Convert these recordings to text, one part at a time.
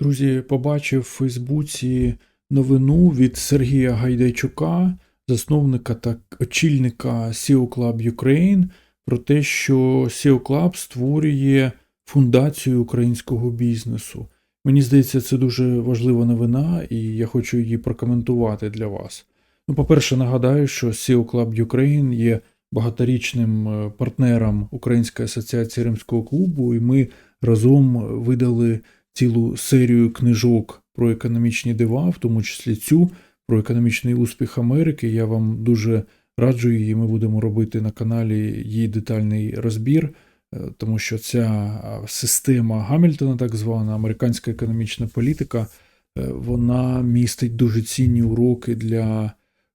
Друзі, побачив в Фейсбуці новину від Сергія Гайдайчука, засновника та очільника SEO Club Ukraine, про те, що SEO Club створює фундацію українського бізнесу. Мені здається, це дуже важлива новина, і я хочу її прокоментувати для вас. Ну, по-перше, нагадаю, що SEO Club Ukraine є багаторічним е, партнером Української асоціації Римського клубу, і ми разом видали цілу серію книжок про економічні дива, в тому числі цю про економічний успіх Америки. Я вам дуже раджу її. Ми будемо робити на каналі її детальний розбір, е, тому що ця система Гамільтона, так звана американська економічна політика, е, вона містить дуже цінні уроки для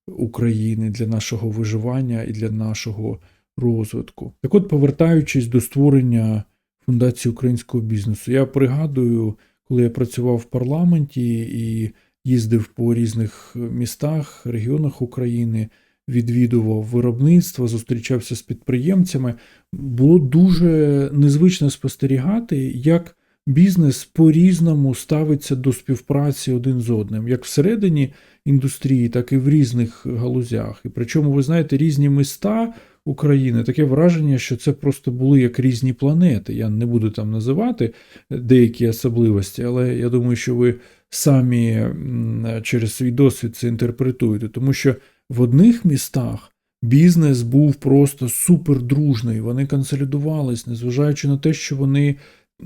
України, для нашого виживання і для нашого розвитку. Так от, повертаючись до створення фундації українського бізнесу, я пригадую, коли я працював в парламенті і їздив по різних містах, регіонах України, відвідував виробництво, зустрічався з підприємцями, було дуже незвично спостерігати, як бізнес по-різному ставиться до співпраці один з одним, як всередині індустрії, так і в різних галузях. І причому, ви знаєте, різні міста України таке враження, що це просто були як різні планети. Я не буду там називати деякі особливості, але я думаю, що ви самі через свій досвід це інтерпретуєте, тому що в одних містах. Бізнес був просто супердружний, вони консолідувались, незважаючи на те, що вони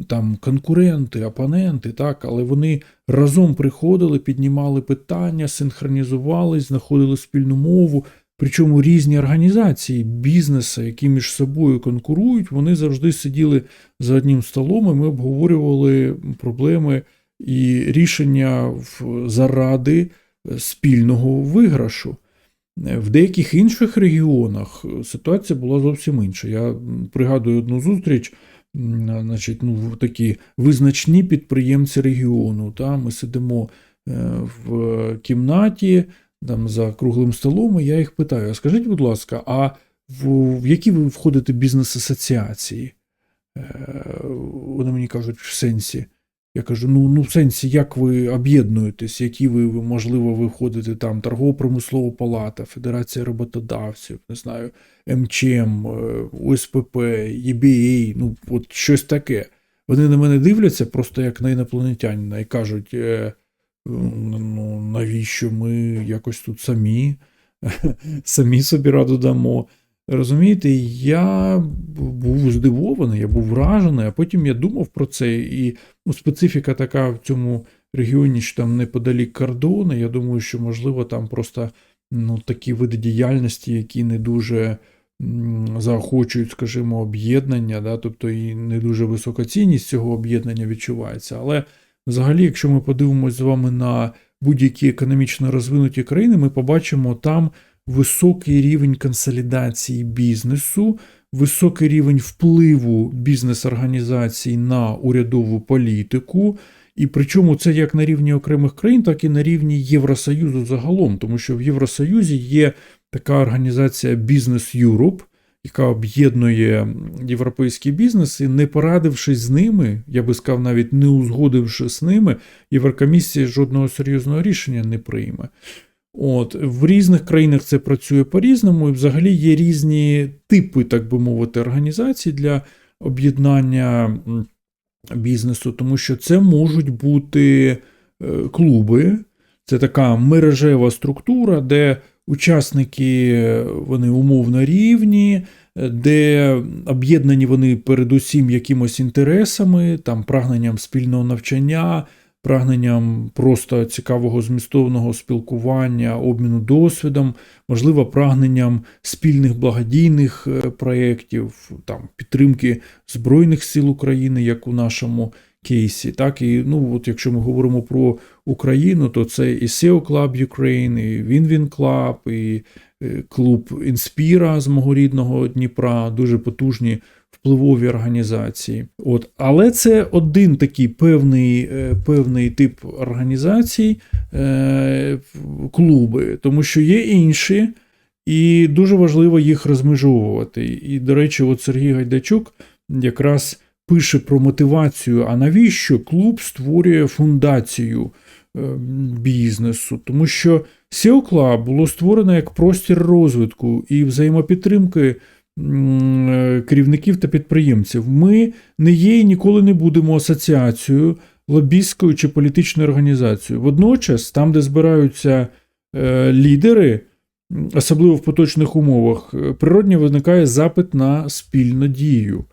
там конкуренти, опоненти, так, але вони разом приходили, піднімали питання, синхронізувались, знаходили спільну мову. Причому різні організації бізнесу, які між собою конкурують, вони завжди сиділи за одним столом, і ми обговорювали проблеми і рішення заради спільного виграшу. В деяких інших регіонах ситуація була зовсім інша. Я пригадую одну зустріч значить, ну, такі визначні підприємці регіону. Та? Ми сидимо е, в кімнаті там, за круглим столом, і я їх питаю: а скажіть, будь ласка, а в, які ви входите бізнес-асоціації? Е, вони мені кажуть, в сенсі. Я кажу: ну ну в сенсі, як ви об'єднуєтесь, які ви, можливо, виходите там торгово-промислова палата, Федерація роботодавців, не знаю, МЧМ, е, УСПП, ЄБА, ну от щось таке. Вони на мене дивляться просто як на інопланетянина і кажуть: е, ну навіщо ми якось тут самі, самі собі раду дамо. Розумієте, я був здивований, я був вражений, а потім я думав про це. І ну, специфіка така в цьому регіоні, що там неподалік кордону. Я думаю, що, можливо, там просто ну, такі види діяльності, які не дуже заохочують, скажімо, об'єднання, да, тобто і не дуже висока цінність цього об'єднання відчувається. Але взагалі, якщо ми подивимося з вами на будь-які економічно розвинуті країни, ми побачимо там високий рівень консолідації бізнесу, високий рівень впливу бізнес-організацій на урядову політику. І причому це як на рівні окремих країн, так і на рівні Євросоюзу загалом, тому що в Євросоюзі є така організація Business Europe, яка об'єднує європейський бізнес, і не порадившись з ними, я би сказав, навіть не узгодивши з ними, Єврокомісія жодного серйозного рішення не прийме. От, В різних країнах це працює по-різному, і взагалі є різні типи, так би мовити, організацій для об'єднання бізнесу, тому що це можуть бути е, клуби, це така мережева структура, де учасники вони умовно рівні, де об'єднані вони передусім якимось інтересами, там прагненням спільного навчання прагненням просто цікавого змістовного спілкування, обміну досвідом, можливо, прагненням спільних благодійних е, проєктів, там підтримки Збройних сил України, як у нашому кейсі. Так, і ну, от якщо ми говоримо про Україну, то це і SEO Club Ukraine, і Win-Win Club, і е, клуб Інспіра з мого рідного Дніпра, дуже потужні впливові організації. От. Але це один такий певний е, певний тип організацій, е, клуби, тому що є інші, і дуже важливо їх розмежовувати. І, до речі, от Сергій Гайдачук якраз пише про мотивацію. А навіщо клуб створює фундацію е, бізнесу? Тому що SEO Club було створено як простір розвитку і взаємопідтримки керівників та підприємців. Ми не є і ніколи не будемо асоціацією, лобістською чи політичною організацією. Водночас, там, де збираються е, лідери, особливо в поточних умовах, е, природньо виникає запит на спільну дію.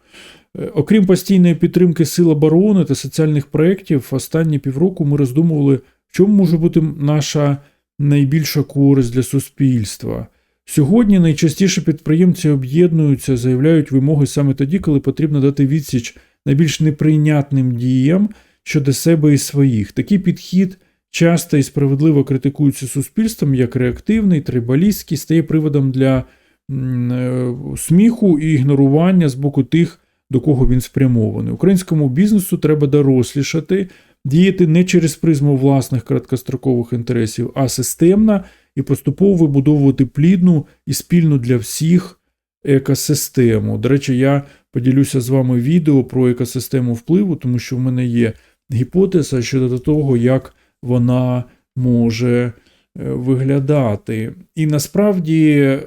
Е, Окрім постійної підтримки сил оборони та соціальних проєктів, останні півроку ми роздумували, в чому може бути наша найбільша користь для суспільства. Сьогодні найчастіше підприємці об'єднуються, заявляють вимоги саме тоді, коли потрібно дати відсіч найбільш неприйнятним діям щодо себе і своїх. Такий підхід часто і справедливо критикується суспільством як реактивний, трибалістський, стає приводом для е, сміху і ігнорування з боку тих, до кого він спрямований. Українському бізнесу треба дорослішати, діяти не через призму власних короткострокових інтересів, а системно і поступово вибудовувати плідну і спільну для всіх екосистему. До речі, я поділюся з вами відео про екосистему впливу, тому що в мене є гіпотеза щодо того, як вона може е, виглядати. І насправді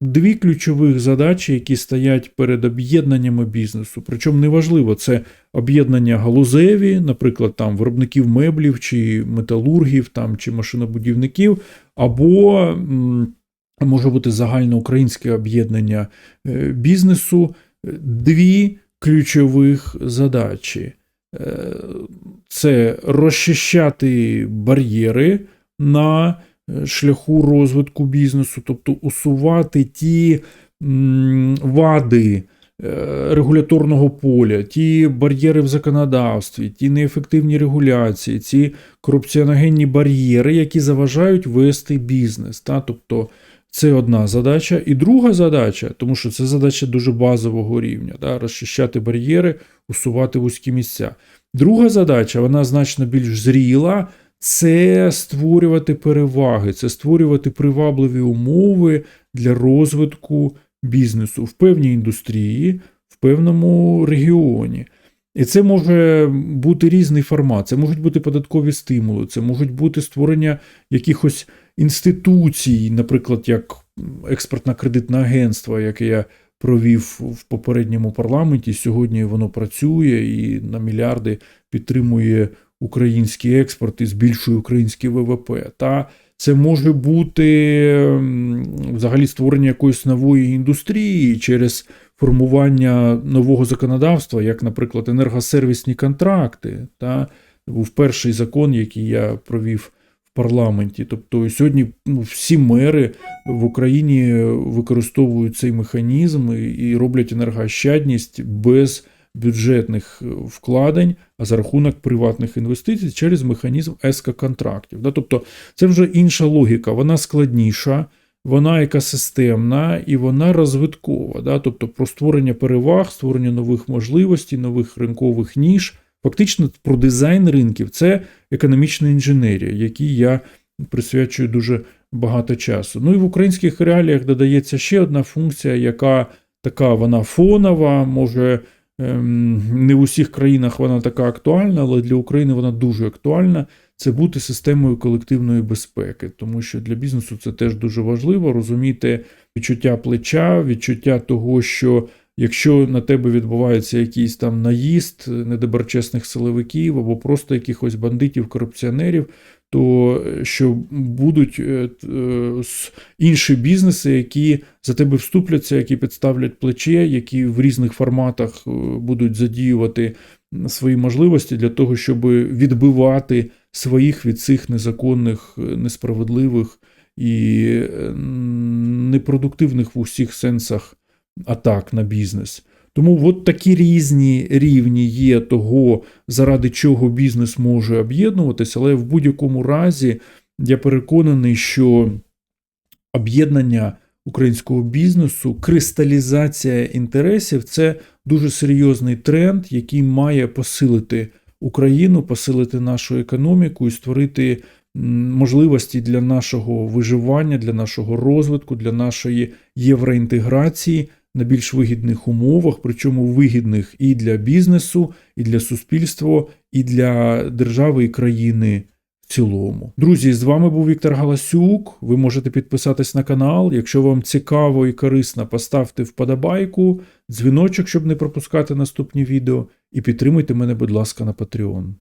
дві ключових задачі, які стоять перед об'єднаннями бізнесу. Причому неважливо, це об'єднання галузеві, наприклад, там виробників меблів чи металургів, там чи машинобудівників, або може бути загальноукраїнське об'єднання е, бізнесу. Дві ключових задачі. Е, Це розчищати бар'єри на шляху розвитку бізнесу, тобто усувати ті вади е, регуляторного поля, ті бар'єри в законодавстві, ті неефективні регуляції, ці корупціоногенні бар'єри, які заважають вести бізнес. Та? Тобто це одна задача. І друга задача, тому що це задача дуже базового рівня, да? розчищати бар'єри, усувати вузькі місця. Друга задача, вона значно більш зріла, це створювати переваги, це створювати привабливі умови для розвитку бізнесу в певній індустрії, в певному регіоні. І це може бути різний формат. Це можуть бути податкові стимули, це можуть бути створення якихось інституцій, наприклад, як експортне кредитне агентство, яке я провів в попередньому парламенті. Сьогодні воно працює і на мільярди підтримує український експорт і збільшує український ВВП. Та це може бути взагалі створення якоїсь нової індустрії через формування нового законодавства, як, наприклад, енергосервісні контракти. Та був перший закон, який я провів парламенті. Тобто сьогодні ну, всі мери в Україні використовують цей механізм і роблять енергоощадність без бюджетних вкладень, а за рахунок приватних інвестицій через механізм ЕСКО-контрактів. Тобто це вже інша логіка, вона складніша, вона екосистемна і вона розвиткова. Да? Тобто про створення переваг, створення нових можливостей, нових ринкових ніж. Фактично про дизайн ринків це економічна інженерія, якій я присвячую дуже багато часу. Ну і в українських реаліях додається ще одна функція, яка така вона фонова, може не в усіх країнах вона така актуальна, але для України вона дуже актуальна. Це бути системою колективної безпеки, тому що для бізнесу це теж дуже важливо розуміти відчуття плеча, відчуття того, що якщо на тебе відбувається якийсь там наїзд недоброчесних силовиків або просто якихось бандитів, корупціонерів, то е, що будуть е, е, інші бізнеси, які за тебе вступляться, які підставлять плече, які в різних форматах будуть задіювати свої можливості для того, щоб відбивати своїх від цих незаконних, несправедливих і непродуктивних в усіх сенсах атак на бізнес. Тому от такі різні рівні є того, заради чого бізнес може об'єднуватися, але в будь-якому разі я переконаний, що об'єднання українського бізнесу, кристалізація інтересів це дуже серйозний тренд, який має посилити Україну, посилити нашу економіку і створити можливості для нашого виживання, для нашого розвитку, для нашої євроінтеграції на більш вигідних умовах, причому вигідних і для бізнесу, і для суспільства, і для держави і країни в цілому. Друзі, з вами був Віктор Галасюк. Ви можете підписатись на канал. Якщо вам цікаво і корисно, поставте вподобайку, дзвіночок, щоб не пропускати наступні відео, і підтримуйте мене, будь ласка, на Patreon.